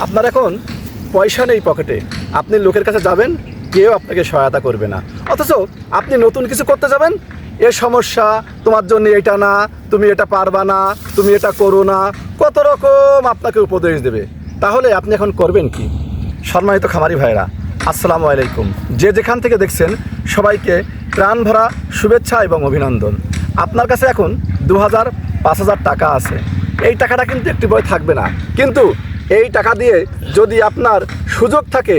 আপনার এখন পয়সা নেই পকেটে। আপনি লোকের কাছে যাবেন, কেউ আপনাকে সহায়তা করবে না। অথচ আপনি নতুন কিছু করতে যাবেন, এ সমস্যা, তোমার জন্য এটা না, তুমি এটা পারবা না, তুমি এটা করো না, কত রকম আপনাকে উপদেশ দেবে। তাহলে আপনি এখন করবেন কি? সম্মানিত খামারি ভাইরা আসসালামু আলাইকুম। যে যেখান থেকে দেখছেন, সবাইকে প্রাণ ভরা শুভেচ্ছা এবং অভিনন্দন। আপনার কাছে এখন দু হাজার পাঁচ হাজার টাকা আছে। এই টাকাটা কিন্তু একটি বই থাকবে না। কিন্তু এই টাকা দিয়ে যদি আপনার সুযোগ থাকে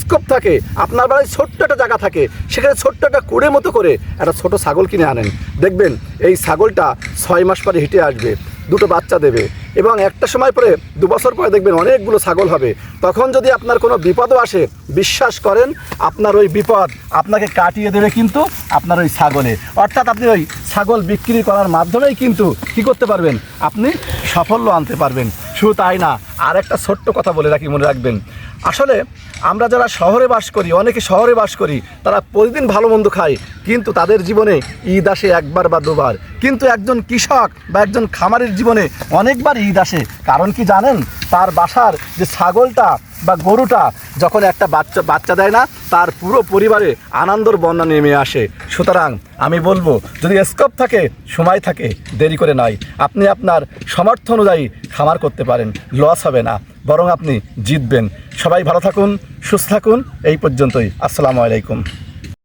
স্কোপ থাকে, আপনার বাড়ির ছোট্ট একটা জায়গা থাকে, সেখানে ছোট্ট একটা কুড়ে মতো করে একটা ছোট ছাগল কিনে আনেন। দেখবেন এই ছাগলটা ছয় মাস পরে হিটে আসবে, দুটো বাচ্চা দেবে এবং একটা সময় পরে, দু বছর পরে দেখবেন অনেকগুলো ছাগল হবে। তখন যদি আপনার কোনো বিপদও আসে, বিশ্বাস করেন, আপনার ওই বিপদ আপনাকে কাটিয়ে দেবে কিন্তু আপনার ওই ছাগলে। অর্থাৎ আপনি ওই ছাগল বিক্রি করার মাধ্যমেই কিন্তু কি করতে পারবেন? আপনি সাফল্য আনতে পারবেন। শুধু তাই না? আর একটা ছোট্ট কথা বলে রাখি, মনে রাখবেন। আসলে আমরা যারা শহরে বাস করি, অনেকে শহরে বাস করি, তারা প্রতিদিন ভালো মন্দ খায়, কিন্তু তাদের জীবনে ঈদ আসে একবার বা দুবার। কিন্তু একজন কৃষক বা একজন খামারের জীবনে অনেকবার ঈদ আসে। কারণ কি জানেন? তার বাসার যে ছাগলটা বা গরুটা যখন একটা বাচ্চা বাচ্চা দেয় না, তার পুরো পরিবারে আনন্দর বন্যা নেমে আসে। সুতরাং আমি বলব, যদি স্কোপ থাকে, সময় থাকে, দেরি করে নয় আপনি আপনার সমর্থ অনুযায়ী খামার করতে পারেন লস হবে না, বরং আপনি জিতবেন। সবাই ভালো থাকুন, সুস্থ থাকুন, এই পর্যন্তই। আসসালামু আলাইকুম।